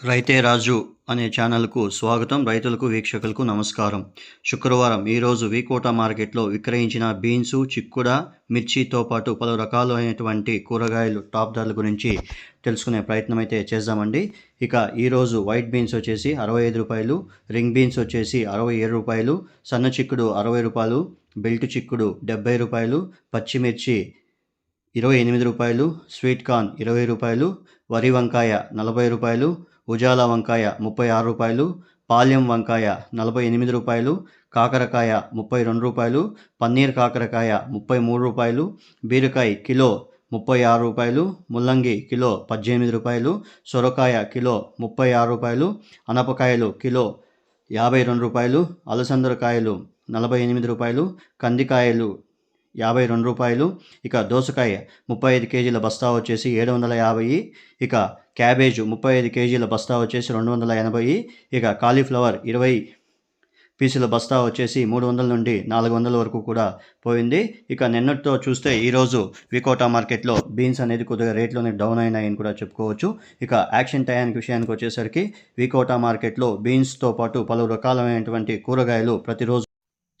రైతే రాజు అనే ఛానల్కు స్వాగతం. రైతులకు వీక్షకులకు నమస్కారం. శుక్రవారం ఈరోజు వీకోట మార్కెట్లో విక్రయించిన బీన్స్ చిక్కుడ మిర్చితో పాటు పలు రకాలైనటువంటి కూరగాయలు టాప్ ధరల గురించి తెలుసుకునే ప్రయత్నం అయితే చేద్దామండి. ఇక ఈరోజు వైట్ బీన్స్ వచ్చేసి అరవై ఐదు రూపాయలు రింగ్ బీన్స్ వచ్చేసి అరవై ఏడు రూపాయలు సన్న చిక్కుడు అరవై రూపాయలు బెల్ట్ చిక్కుడు డెబ్బై రూపాయలు పచ్చిమిర్చి ఇరవై ఎనిమిది రూపాయలు స్వీట్ కార్న్ ఇరవై రూపాయలు వరి వంకాయ నలభై రూపాయలు ఉజాల వంకాయ ముప్పై ఆరు రూపాయలు పాల్యం వంకాయ నలభై ఎనిమిది రూపాయలు కాకరకాయ ముప్పై రెండు రూపాయలు పన్నీర్ కాకరకాయ ముప్పై మూడు రూపాయలు బీరకాయ కిలో ముప్పై ఆరు రూపాయలు ముల్లంగి కిలో పద్దెనిమిది రూపాయలు సొరకాయ కిలో ముప్పై ఆరు రూపాయలు అనపకాయలు కిలో యాభై రెండు రూపాయలు అలసందరకాయలు నలభై ఎనిమిది రూపాయలు కందికాయలు యాభై రెండు రూపాయలు. ఇక దోసకాయ ముప్పై ఐదు కేజీల బస్తా వచ్చేసి ఏడు వందల యాభై. ఇక క్యాబేజ్ ముప్పై ఐదు కేజీల బస్తా వచ్చేసి రెండు వందల ఎనభై. ఇక కాలీఫ్లవర్ ఇరవై పీసుల బస్తా వచ్చేసి మూడు వందల నుండి నాలుగు వందల వరకు కూడా పోయింది. ఇక నిన్నటితో చూస్తే ఈరోజు వికోటా మార్కెట్లో బీన్స్ అనేది కొద్దిగా రేట్లోనే డౌన్ అయినాయని కూడా చెప్పుకోవచ్చు. ఇక యాక్షన్ టయానికి విషయానికి వచ్చేసరికి వికోటా మార్కెట్లో బీన్స్తో పాటు పలు రకాలైనటువంటి కూరగాయలు ప్రతిరోజు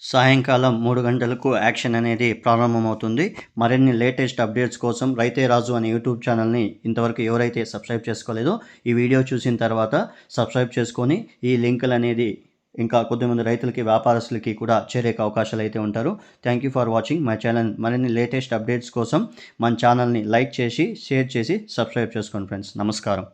సాయంకాలం మూడు గంటలకు యాక్షన్ అనేది ప్రారంభమవుతుంది. మరిన్ని లేటెస్ట్ అప్డేట్స్ కోసం రైతే రాజు అనే యూట్యూబ్ ఛానల్ని ఇంతవరకు ఎవరైతే సబ్స్క్రైబ్ చేసుకోలేదో ఈ వీడియో చూసిన తర్వాత సబ్స్క్రైబ్ చేసుకొని ఈ లింకులు అనేది ఇంకా కొద్దిమంది రైతులకి వ్యాపారస్తులకి కూడా చేరే అవకాశాలు అయితే ఉంటారు. Thank you for watching my channel మరిన్ని లేటెస్ట్ అప్డేట్స్ కోసం మన ఛానల్ని లైక్ చేసి షేర్ చేసి సబ్స్క్రైబ్ చేసుకోండి ఫ్రెండ్స్. నమస్కారం.